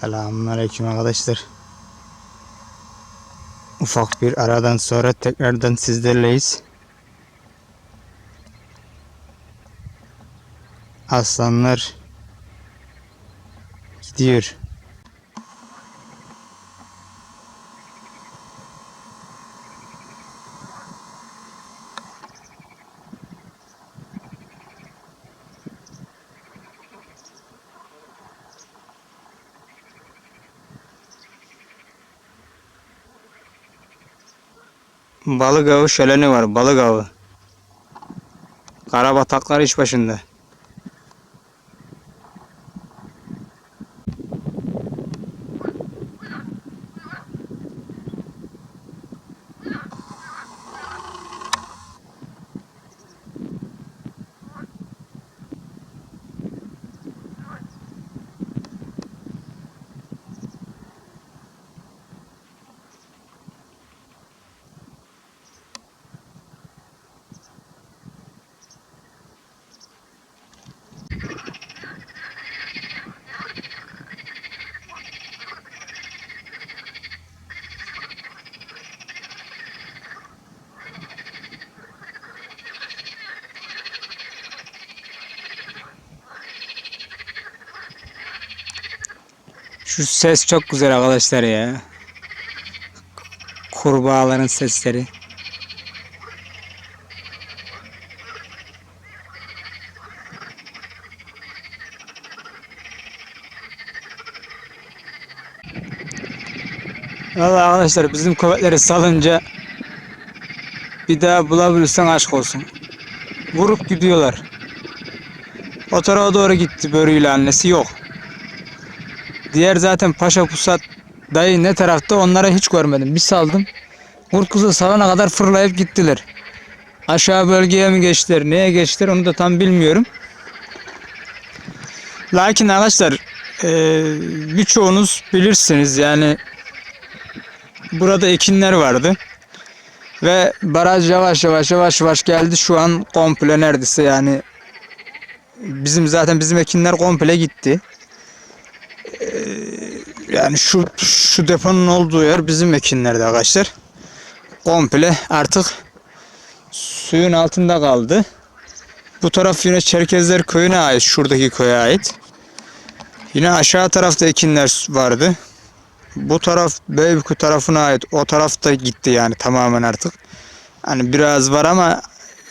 Selamünaleyküm arkadaşlar. Ufak bir aradan sonra tekrardan sizlerleyiz. Aslanlar gidiyor. Balık avı şöleni var. Balık avı. Karabataklar iş başında. Şu ses çok güzel arkadaşlar ya. Kurbağaların sesleri. Valla arkadaşlar bizim köpekleri salınca bir daha bulabilirsen aşk olsun. Vurup gidiyorlar. O tarafa doğru gitti börüyle annesi yok. Diğer zaten Paşa Pusat dayı ne tarafta onlara hiç görmedim. Bir saldım. Kurkuzu salana kadar fırlayıp gittiler. Aşağı bölgeye mi geçtiler, neye geçtiler onu da tam bilmiyorum. Lakin arkadaşlar eee, birçoğunuz bilirsiniz yani burada ekinler vardı. Ve baraj yavaş yavaş yavaş yavaş geldi. Şu an komple neredeyse yani bizim zaten bizim ekinler komple gitti. Yani şu şu deponun olduğu yer bizim ekinlerde arkadaşlar. Komple artık suyun altında kaldı. Bu taraf yine Çerkezler köyüne ait. Şuradaki köye ait. Yine aşağı tarafta ekinler vardı. Bu taraf Beybuku tarafına ait. O taraf da gitti yani tamamen artık. Hani biraz var ama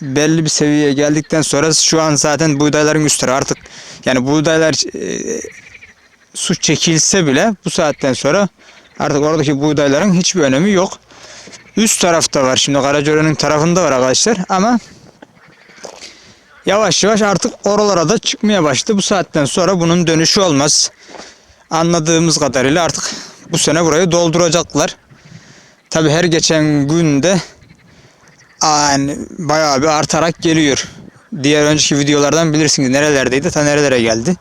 belli bir seviyeye geldikten sonra şu an zaten buğdayların üstleri artık yani buğdaylar e, su çekilse bile bu saatten sonra artık oradaki buğdayların hiçbir önemi yok. Üst tarafta var şimdi Karacören'in tarafında var arkadaşlar ama yavaş yavaş artık oralara da çıkmaya başladı. Bu saatten sonra bunun dönüşü olmaz. Anladığımız kadarıyla artık bu sene burayı dolduracaklar. Tabi her geçen günde yani bayağı bir artarak geliyor. Diğer önceki videolardan bilirsiniz nerelerdeydi ta nerelere geldi.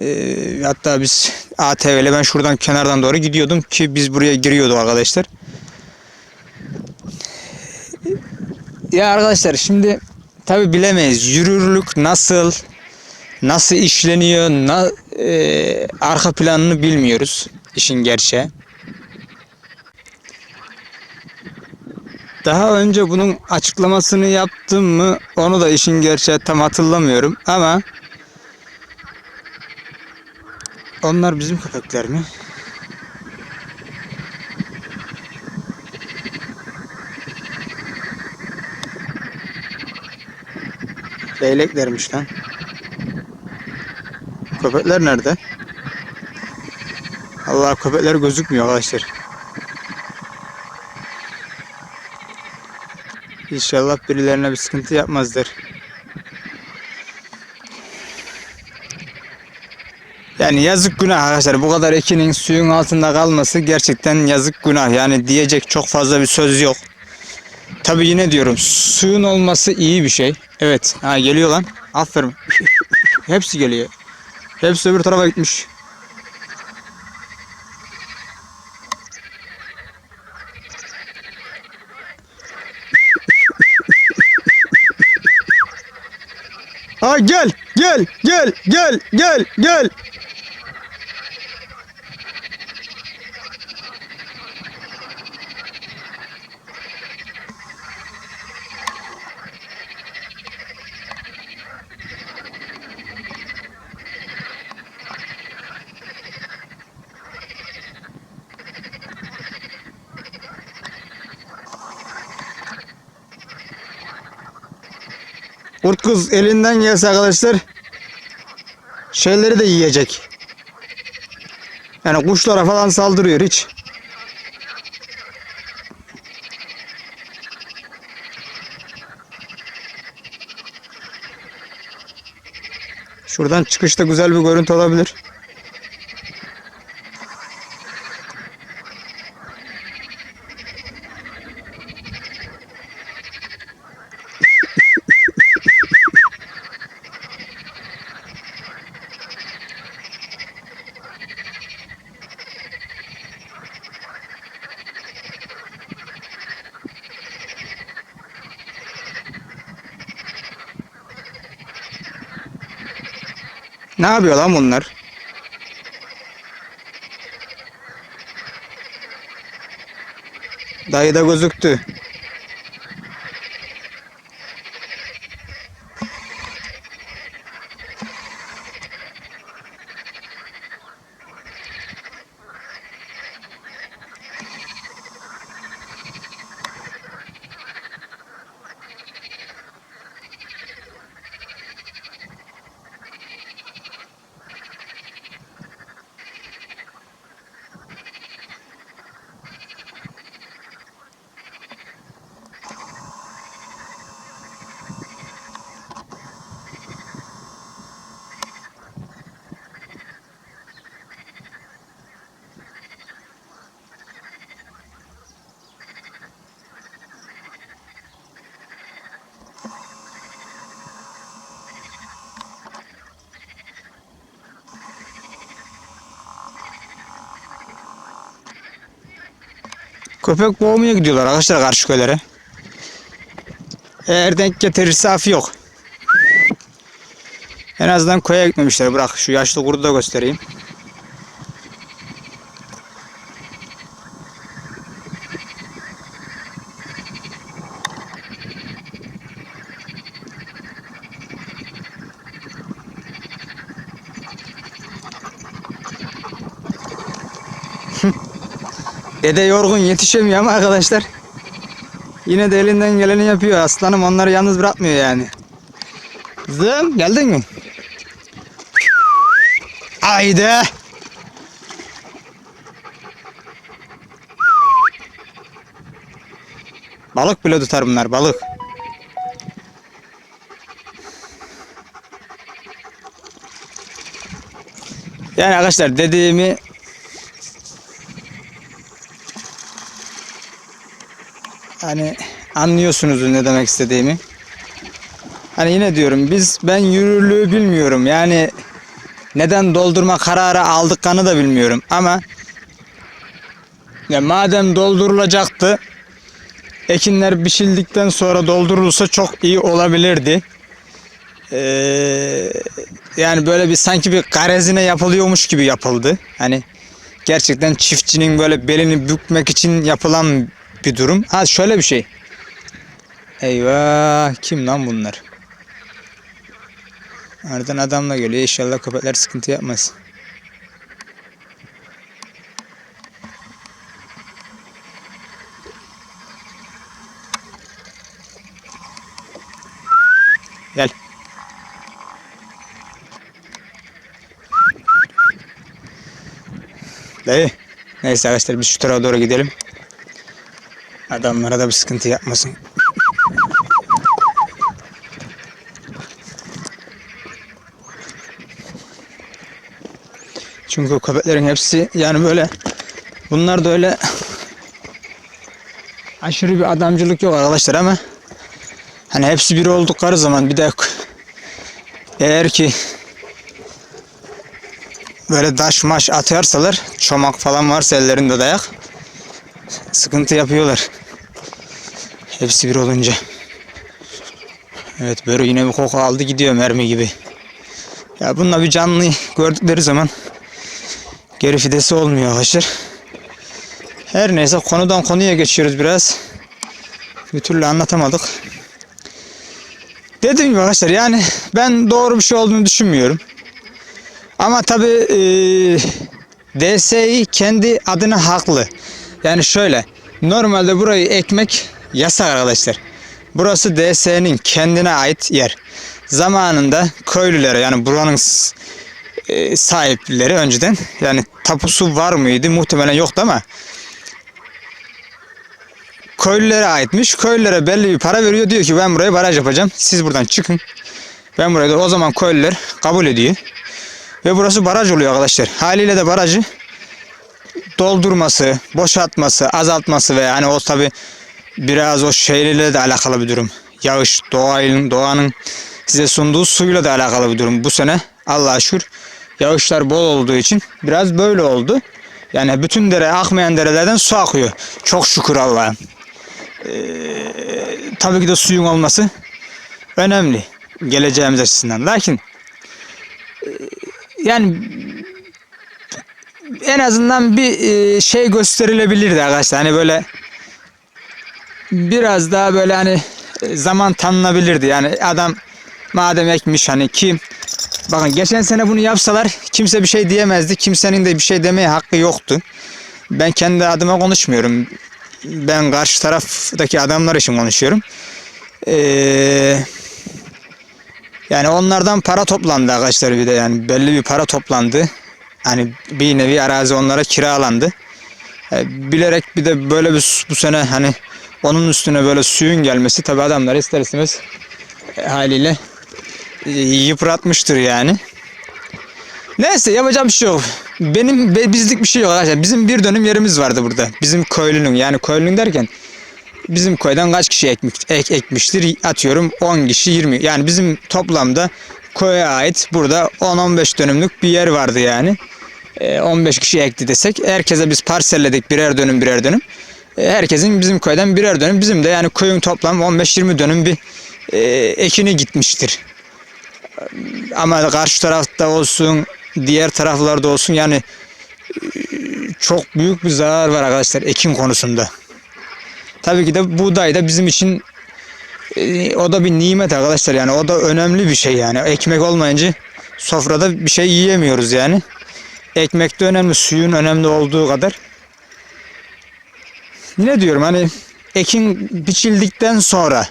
Ee, hatta biz ATV ile ben şuradan kenardan doğru gidiyordum ki biz buraya giriyorduk arkadaşlar. Ya arkadaşlar şimdi tabi bilemeyiz yürürlük nasıl nasıl işleniyor na, e, arka planını bilmiyoruz işin gerçeği. Daha önce bunun açıklamasını yaptım mı onu da işin gerçeği tam hatırlamıyorum ama onlar bizim köpekler mi? Leyleklermiş lan. Köpekler nerede? Allah köpekler gözükmüyor arkadaşlar. İnşallah birilerine bir sıkıntı yapmazlar. Yani yazık günah arkadaşlar. Bu kadar ekinin suyun altında kalması gerçekten yazık günah. Yani diyecek çok fazla bir söz yok. Tabi yine diyorum suyun olması iyi bir şey. Evet. Ha geliyor lan. Aferin. Hepsi geliyor. Hepsi öbür tarafa gitmiş. Ha gel, gel, gel, gel, gel, gel. Kurt kız elinden gelse arkadaşlar şeyleri de yiyecek. Yani kuşlara falan saldırıyor hiç. Şuradan çıkışta güzel bir görüntü olabilir. Ne yapıyor lan bunlar? Dayı da gözüktü. Köpek boğmaya gidiyorlar arkadaşlar karşı köylere. Eğer denk getirirse af yok. En azından köye gitmemişler. Bırak şu yaşlı kurdu da göstereyim. Dede yorgun yetişemiyor ama arkadaşlar. Yine de elinden geleni yapıyor. Aslanım onları yalnız bırakmıyor yani. Kızım geldin mi? Haydi. Balık bile tutar bunlar balık. Yani arkadaşlar dediğimi Hani anlıyorsunuz ne demek istediğimi. Hani yine diyorum biz ben yürürlüğü bilmiyorum. Yani neden doldurma kararı aldıklarını da bilmiyorum ama ya madem doldurulacaktı ekinler biçildikten sonra doldurulsa çok iyi olabilirdi. Ee, yani böyle bir sanki bir garezine yapılıyormuş gibi yapıldı. Hani gerçekten çiftçinin böyle belini bükmek için yapılan bir durum. Ha şöyle bir şey. Eyvah kim lan bunlar? Aradan adamla geliyor. İnşallah köpekler sıkıntı yapmaz. Gel. Dayı. Neyse arkadaşlar biz şu tarafa doğru gidelim. Adamlara da bir sıkıntı yapmasın. Çünkü o köpeklerin hepsi yani böyle bunlar da öyle aşırı bir adamcılık yok arkadaşlar ama hani hepsi biri oldukları zaman bir de eğer ki böyle daş maş atarsalar çomak falan varsa ellerinde dayak sıkıntı yapıyorlar. Hepsi bir olunca. Evet böyle yine bir koku aldı gidiyor mermi gibi. Ya bununla bir canlı gördükleri zaman geri fidesi olmuyor arkadaşlar. Her neyse konudan konuya geçiyoruz biraz. Bir türlü anlatamadık. Dediğim gibi arkadaşlar yani ben doğru bir şey olduğunu düşünmüyorum. Ama tabi e, DSİ kendi adına haklı. Yani şöyle normalde burayı ekmek yasak arkadaşlar. Burası DS'nin kendine ait yer. Zamanında köylülere yani buranın e, sahipleri önceden yani tapusu var mıydı muhtemelen yoktu ama köylülere aitmiş. Köylülere belli bir para veriyor. Diyor ki ben buraya baraj yapacağım. Siz buradan çıkın. Ben buraya o zaman köylüler kabul ediyor. Ve burası baraj oluyor arkadaşlar. Haliyle de barajı doldurması, boşaltması, azaltması ve hani o tabi biraz o şeylerle de alakalı bir durum. Yağış, doğanın, doğanın size sunduğu suyla da alakalı bir durum. Bu sene Allah'a şükür yağışlar bol olduğu için biraz böyle oldu. Yani bütün dere akmayan derelerden su akıyor. Çok şükür Allah'a. Ee, tabii ki de suyun olması önemli geleceğimiz açısından. Lakin e, yani en azından bir e, şey gösterilebilirdi arkadaşlar. Hani böyle biraz daha böyle hani e, zaman tanınabilirdi. Yani adam madem ekmiş hani ki bakın geçen sene bunu yapsalar kimse bir şey diyemezdi. Kimsenin de bir şey demeye hakkı yoktu. Ben kendi adıma konuşmuyorum. Ben karşı taraftaki adamlar için konuşuyorum. Eee yani onlardan para toplandı arkadaşlar bir de yani belli bir para toplandı. Hani bir nevi arazi onlara kiralandı. E, bilerek bir de böyle bir bu sene hani onun üstüne böyle suyun gelmesi tabi adamlar ister istemez e, haliyle e, yıpratmıştır yani. Neyse yapacağım bir şey yok. Benim be- bizlik bir şey yok arkadaşlar. Bizim bir dönüm yerimiz vardı burada. Bizim köylünün yani köylünün derken bizim köyden kaç kişi ekmiş, ek, ekmiştir? Atıyorum 10 kişi 20. Yani bizim toplamda köye ait burada 10-15 dönümlük bir yer vardı yani. Ee, 15 kişi ekti desek herkese biz parselledik birer dönüm birer dönüm. Ee, herkesin bizim köyden birer dönüm. Bizim de yani köyün toplam 15-20 dönüm bir e, ekini gitmiştir. Ama karşı tarafta olsun, diğer taraflarda olsun yani e, çok büyük bir zarar var arkadaşlar ekim konusunda. Tabii ki de buğday da bizim için e, o da bir nimet arkadaşlar yani o da önemli bir şey yani ekmek olmayınca sofrada bir şey yiyemiyoruz yani. Ekmek de önemli, suyun önemli olduğu kadar. Ne diyorum hani ekin biçildikten sonra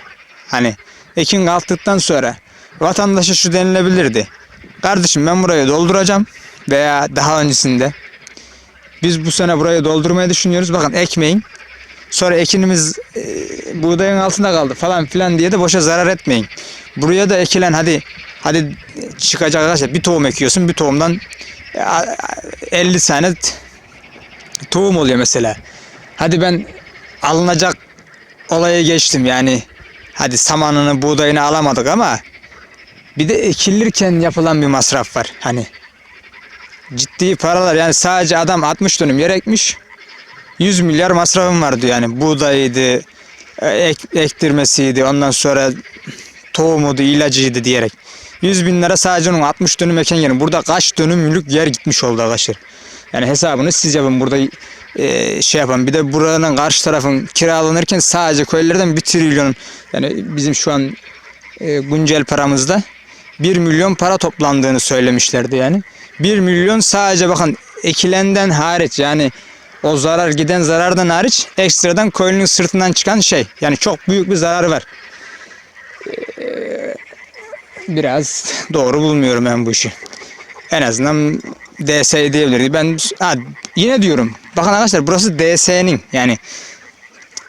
hani ekin kalktıktan sonra vatandaşa şu denilebilirdi. Kardeşim ben burayı dolduracağım veya daha öncesinde biz bu sene burayı doldurmayı düşünüyoruz. Bakın ekmeğin Sonra ekinimiz e, buğdayın altında kaldı falan filan diye de boşa zarar etmeyin. Buraya da ekilen hadi hadi çıkacak arkadaşlar bir tohum ekiyorsun bir tohumdan e, a- a- 50 tane t- tohum oluyor mesela. Hadi ben alınacak olaya geçtim yani hadi samanını buğdayını alamadık ama bir de ekilirken yapılan bir masraf var hani ciddi paralar yani sadece adam 60 dönüm yer ekmiş 100 milyar masrafım vardı yani buğdayıydı, e, ek, ektirmesiydi, ondan sonra tohumuydu, ilacıydı diyerek. 100 bin lira sadece onun 60 dönüm eken yerin. Burada kaç dönümlük yer gitmiş oldu arkadaşlar. Yani hesabını siz yapın burada e, şey yapın. Bir de buranın karşı tarafın kiralanırken sadece köylerden 1 trilyon yani bizim şu an e, güncel paramızda 1 milyon para toplandığını söylemişlerdi yani. 1 milyon sadece bakın ekilenden hariç yani o zarar giden zarardan hariç ekstradan köylünün sırtından çıkan şey. Yani çok büyük bir zararı var. Ee, biraz doğru bulmuyorum ben bu işi. En azından DS diyebiliriz. Ben ha, yine diyorum. Bakın arkadaşlar burası DS'nin yani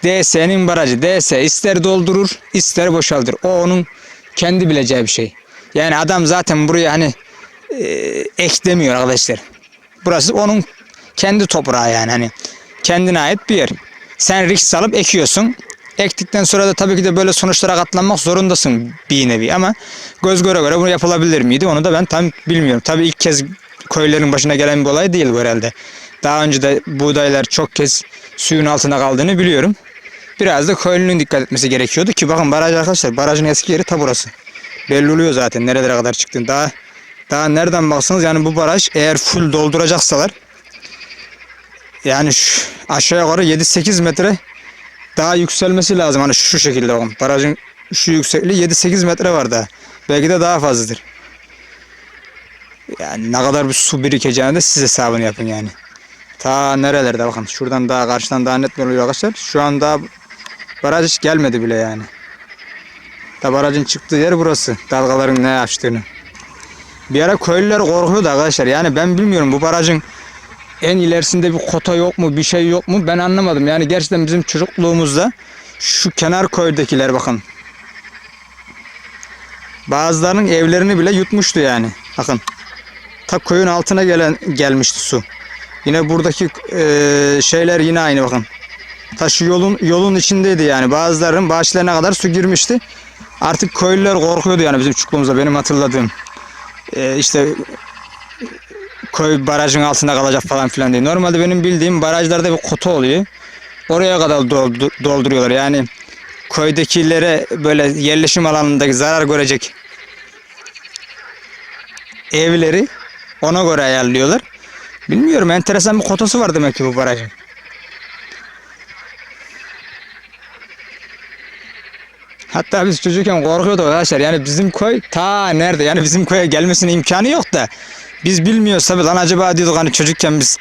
DS'nin barajı. DS ister doldurur ister boşaltır. O onun kendi bileceği bir şey. Yani adam zaten buraya hani e, eklemiyor arkadaşlar. Burası onun kendi toprağı yani hani kendine ait bir yer. Sen risk alıp ekiyorsun. Ektikten sonra da tabii ki de böyle sonuçlara katlanmak zorundasın bir nevi ama göz göre göre bunu yapılabilir miydi onu da ben tam bilmiyorum. Tabii ilk kez köylerin başına gelen bir olay değil bu herhalde. Daha önce de buğdaylar çok kez suyun altında kaldığını biliyorum. Biraz da köylünün dikkat etmesi gerekiyordu ki bakın baraj arkadaşlar barajın eski yeri ta burası. Belli oluyor zaten nerelere kadar çıktığını. Daha daha nereden baksanız yani bu baraj eğer full dolduracaksalar yani şu, aşağı yukarı 7-8 metre daha yükselmesi lazım. Hani şu şekilde bakın. Barajın şu yüksekliği 7-8 metre var daha. Belki de daha fazladır. Yani ne kadar bir su birikeceğini de siz hesabını yapın yani. Ta nerelerde bakın. Şuradan daha karşıdan daha net oluyor arkadaşlar. Şu an daha baraj hiç gelmedi bile yani. Da barajın çıktığı yer burası. Dalgaların ne açtığını. Bir ara köylüler korkuyordu arkadaşlar. Yani ben bilmiyorum bu barajın en ilerisinde bir kota yok mu, bir şey yok mu ben anlamadım. Yani gerçekten bizim çocukluğumuzda şu kenar koydakiler bakın. Bazılarının evlerini bile yutmuştu yani. Bakın. Ta koyun altına gelen gelmişti su. Yine buradaki eee, şeyler yine aynı bakın. Ta şu yolun yolun içindeydi yani. Bazılarının bahçelerine kadar su girmişti. Artık köylüler korkuyordu yani bizim çocukluğumuzda benim hatırladığım. Eee işte koy barajın altında kalacak falan filan diye. Normalde benim bildiğim barajlarda bir kota oluyor. Oraya kadar doldu- dolduruyorlar. Yani köydekilere böyle yerleşim alanındaki zarar görecek evleri ona göre ayarlıyorlar. Bilmiyorum enteresan bir kotası var demek ki bu barajın. Hatta biz çocukken korkuyorduk arkadaşlar. Yani bizim köy ta nerede? Yani bizim köye gelmesine imkanı yok da. Biz bilmiyoruz tabii lan acaba diyorduk hani çocukken biz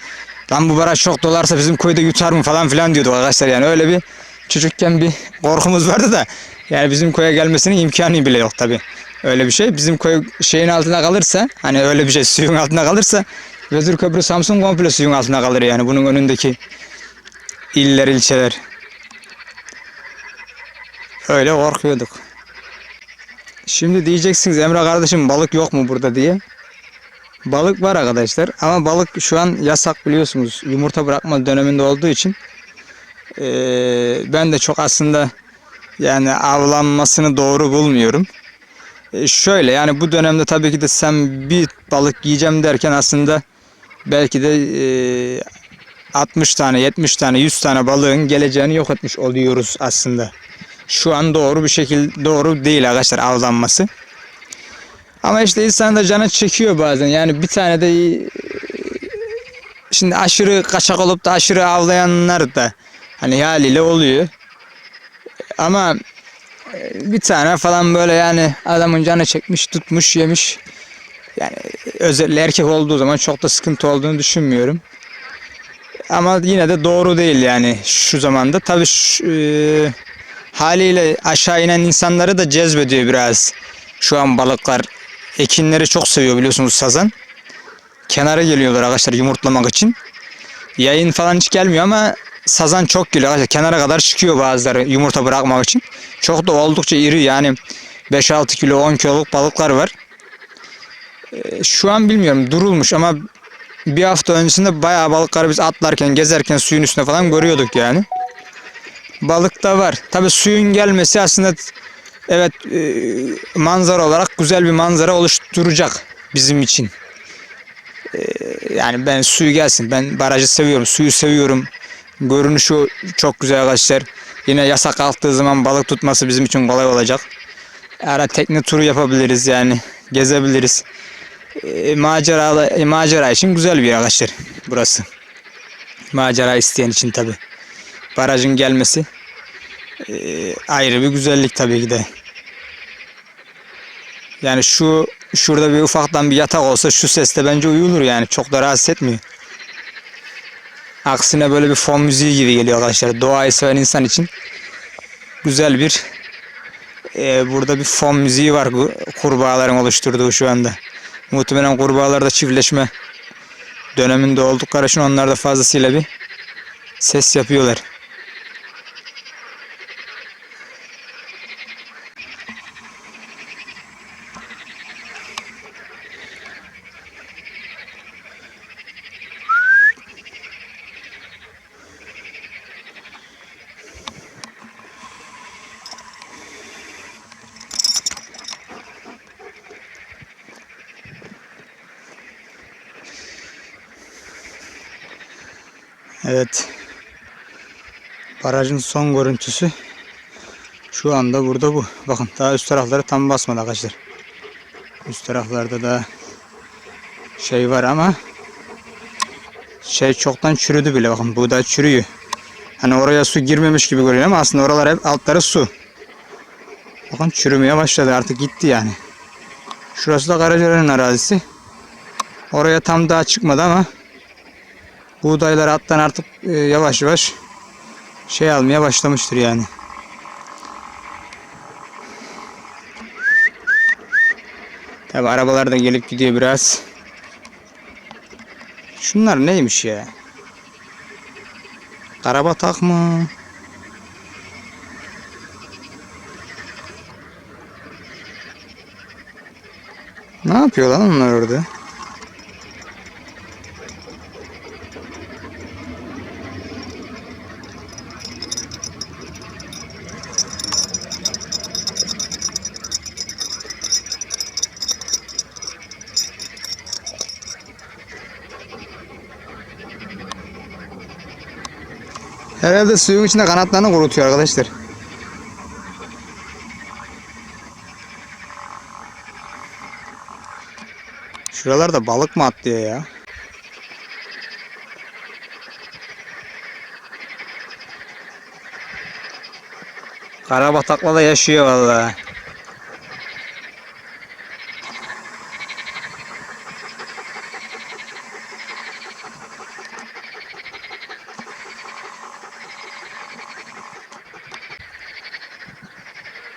lan bu baraj çok dolarsa bizim köyde yutar mı falan filan diyorduk arkadaşlar. Yani öyle bir çocukken bir korkumuz vardı da yani bizim köye gelmesinin imkanı bile yok tabii. Öyle bir şey. Bizim köy şeyin altında kalırsa hani öyle bir şey suyun altında kalırsa Vezir Köprü Samsun komple suyun altında kalır yani bunun önündeki iller ilçeler. Öyle korkuyorduk. Şimdi diyeceksiniz Emre kardeşim balık yok mu burada diye. Balık var arkadaşlar ama balık şu an yasak biliyorsunuz. Yumurta bırakma döneminde olduğu için. Eee, ben de çok aslında yani avlanmasını doğru bulmuyorum. E, şöyle yani bu dönemde tabii ki de sen bir balık yiyeceğim derken aslında belki de e, 60 tane, 70 tane, 100 tane balığın geleceğini yok etmiş oluyoruz aslında. Şu an doğru bir şekilde doğru değil arkadaşlar avlanması. Ama işte insan da canı çekiyor bazen. Yani bir tane de e, şimdi aşırı kaçak olup da aşırı avlayanlar da hani haliyle oluyor. Ama bir tane falan böyle yani adamın canı çekmiş, tutmuş, yemiş. Yani özellikle erkek olduğu zaman çok da sıkıntı olduğunu düşünmüyorum. Ama yine de doğru değil yani şu zamanda. Tabii şu, e, haliyle aşağı inen insanları da cezbediyor biraz. Şu an balıklar ekinleri çok seviyor biliyorsunuz sazan. Kenara geliyorlar arkadaşlar yumurtlamak için. Yayın falan hiç gelmiyor ama sazan çok geliyor. Kenara kadar çıkıyor bazıları yumurta bırakmak için. Çok da oldukça iri yani 5-6 kilo 10 kiloluk balıklar var. Ee, Şu an bilmiyorum durulmuş ama bir hafta öncesinde bayağı balıkları biz atlarken gezerken suyun üstünde falan görüyorduk yani. Balık da var. Tabi suyun gelmesi aslında evet e, manzara olarak güzel bir manzara oluşturacak bizim için. E, yani ben suyu gelsin. Ben barajı seviyorum. Suyu seviyorum. Görünüşü çok güzel arkadaşlar. Yine yasak kalktığı zaman balık tutması bizim için kolay olacak. Ara tekne turu yapabiliriz yani. Gezebiliriz. E, macera, e, macera için güzel bir yer arkadaşlar burası. Macera isteyen için tabi. Barajın gelmesi e, ayrı bir güzellik tabii ki de. Yani şu şurada bir ufaktan bir yatak olsa şu seste bence uyulur yani. Çok da rahatsız etmiyor. Aksine böyle bir fon müziği gibi geliyor arkadaşlar. Doğayı seven insan için güzel bir e, burada bir fon müziği var kurbağaların oluşturduğu şu anda. Muhtemelen kurbağalar da çiftleşme döneminde oldukları için onlar da fazlasıyla bir ses yapıyorlar. Evet. Barajın son görüntüsü şu anda burada bu. Bakın daha üst tarafları tam basmadı arkadaşlar. Üst taraflarda da şey var ama şey çoktan çürüdü bile bakın buğday çürüyor. Hani oraya su girmemiş gibi görünüyor ama aslında oralar hep altları su. Bakın çürümeye başladı artık gitti yani. Şurası da Karacören'in arazisi. Oraya tam daha çıkmadı ama buğdaylar alttan artık e, yavaş yavaş şey almaya başlamıştır yani. Tabi arabalar da gelip gidiyor biraz. Şunlar neymiş ya? Karabatak mı? Ne yapıyor lan onlar orada? Herhalde suyun içinde kanatlarını kurutuyor arkadaşlar. Şuralarda balık mı atlıyor ya? Karabatakla da yaşıyor vallahi.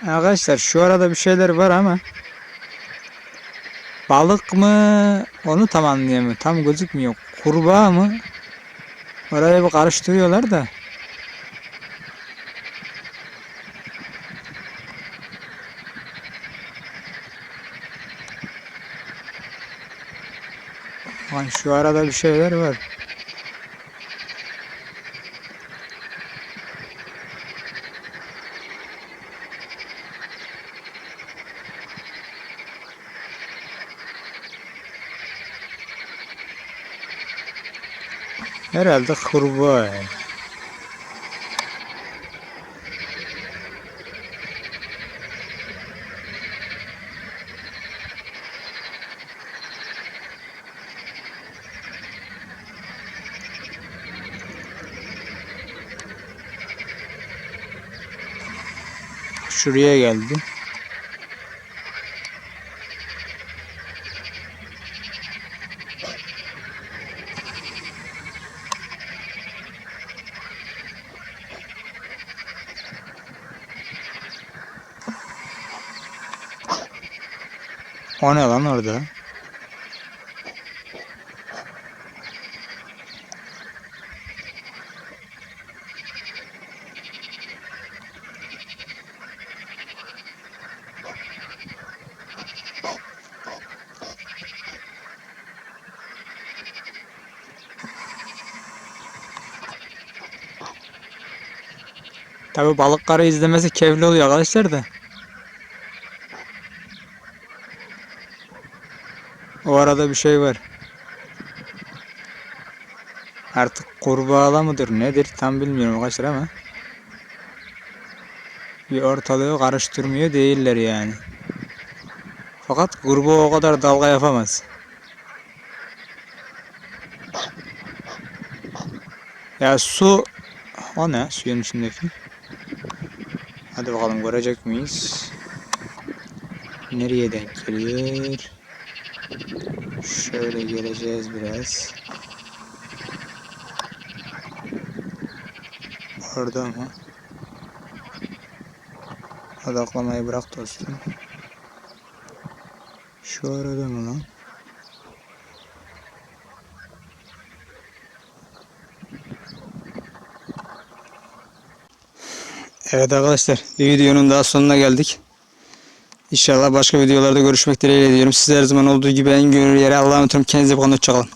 Arkadaşlar şu arada bir şeyler var ama balık mı onu tam anlayamıyorum. Tam gözükmüyor. Kurbağa mı? Oraya bir karıştırıyorlar da. Şu arada bir şeyler var. Herhalde kurbağa. Şuraya geldi. O ne lan orada? Tabi balıkları izlemesi keyifli oluyor arkadaşlar da. O arada bir şey var. Artık kurbağala mıdır nedir tam bilmiyorum arkadaşlar ama. Bir ortalığı karıştırmıyor değiller yani. Fakat kurbağa o kadar dalga yapamaz. Ya su o ne suyun içindeki? Hadi bakalım görecek miyiz? Nereye denk geliyor? Şöyle geleceğiz biraz. Orada mı? Odaklamayı bırak dostum. Şu arada mı lan? Evet arkadaşlar bir videonun daha sonuna geldik. İnşallah başka videolarda görüşmek dileğiyle diyorum. Size her zaman olduğu gibi en gönül yere Allah'a emanet olun. Kendinize bakın. Hoşçakalın.